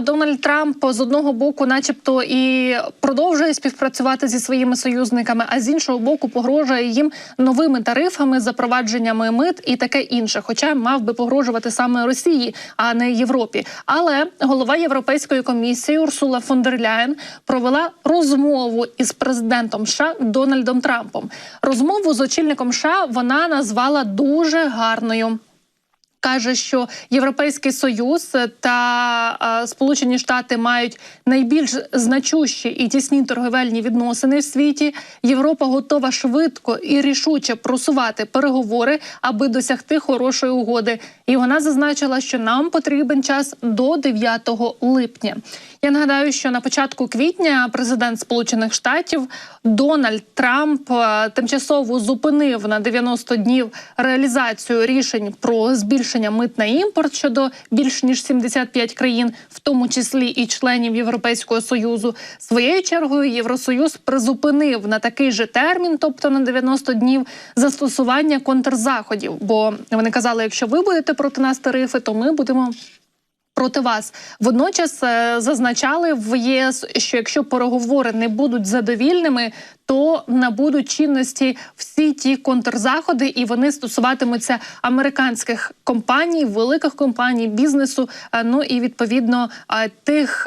Дональд Трамп з одного боку, начебто, і продовжує співпрацювати зі своїми союзниками, а з іншого боку, погрожує їм новими тарифами, запровадженнями мит і таке інше. Хоча мав би погрожувати саме Росії, а не Європі. Але голова Європейської комісії Урсула фон дер Ляєн провела розмову із президентом США Дональдом Трампом. Розмову з очільником США вона назвала дуже гарною каже, що Європейський Союз та Сполучені Штати мають найбільш значущі і тісні торговельні відносини в світі. Європа готова швидко і рішуче просувати переговори, аби досягти хорошої угоди. І вона зазначила, що нам потрібен час до 9 липня. Я нагадаю, що на початку квітня президент Сполучених Штатів Дональд Трамп тимчасово зупинив на 90 днів реалізацію рішень про збільшення мит на імпорт щодо більш ніж 75 країн, в тому числі і членів Європейського союзу. Своєю чергою Євросоюз призупинив на такий же термін, тобто на 90 днів, застосування контрзаходів. Бо вони казали, якщо ви будете проти нас тарифи, то ми будемо. Проти вас водночас е, зазначали в ЄС, що якщо переговори не будуть задовільними, то набудуть чинності всі ті контрзаходи, і вони стосуватимуться американських компаній, великих компаній, бізнесу. е, Ну і відповідно е, тих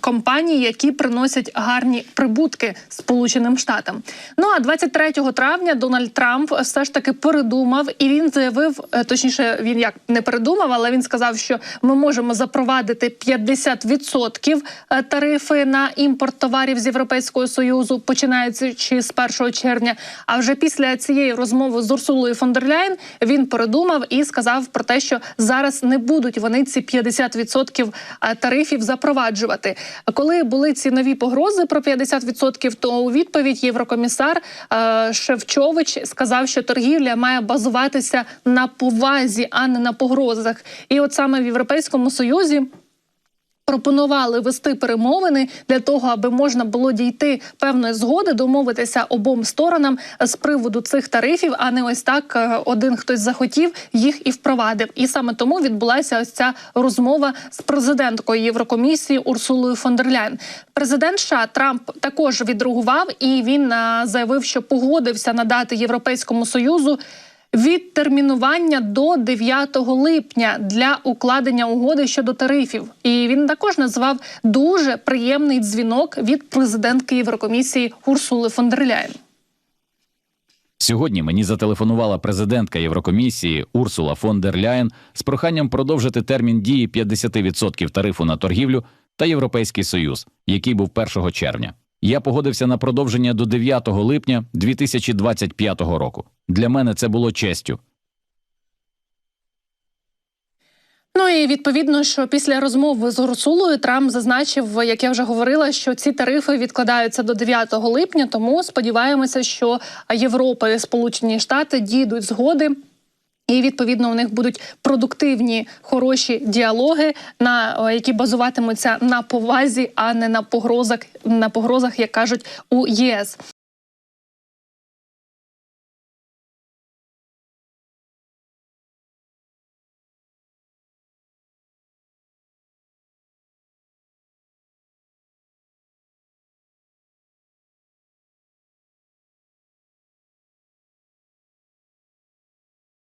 компаній, які приносять гарні прибутки Сполученим Штатам. Ну а 23 травня Дональд Трамп все ж таки передумав, і він заявив, точніше, він як не передумав, але він сказав, що ми можемо запровадити 50% е, тарифи на імпорт товарів з Європейського союзу, починаючи з 1 червня. А вже після цієї розмови з Урсулою фон дер Ляйн він передумав і сказав про те, що зараз не будуть вони ці 50% тарифів запроваджувати. Коли були ці нові погрози про 50%, то у відповідь єврокомісар е, Шевчович сказав, що торгівля має базуватися на повазі, а не на погрозах. І от саме в Європейському Союзі. Пропонували вести перемовини для того, аби можна було дійти певної згоди, домовитися обом сторонам з приводу цих тарифів, а не ось так е, один хтось захотів їх і впровадив. І саме тому відбулася ось ця розмова з президенткою Єврокомісії Урсулою фон. Президент США Трамп також відреагував і він е, заявив, що погодився надати Європейському союзу відтермінування до 9 липня для укладення угоди щодо тарифів. І він також назвав дуже приємний дзвінок від президентки Єврокомісії Урсули фон дер Ляєн. Сьогодні мені зателефонувала президентка Єврокомісії Урсула фон дер Ляєн з проханням продовжити термін дії 50% тарифу на торгівлю та Європейський Союз, який був 1 червня. Я погодився на продовження до 9 липня 2025 року. Для мене це було честю. Ну і відповідно, що після розмови з Урсулою Трамп зазначив, як я вже говорила, що ці тарифи відкладаються до 9 липня. Тому сподіваємося, що Європа і Сполучені Штати дійдуть згоди. І відповідно у них будуть продуктивні хороші діалоги, на які базуватимуться на повазі, а не на погрозах, на погрозах, як кажуть у ЄС.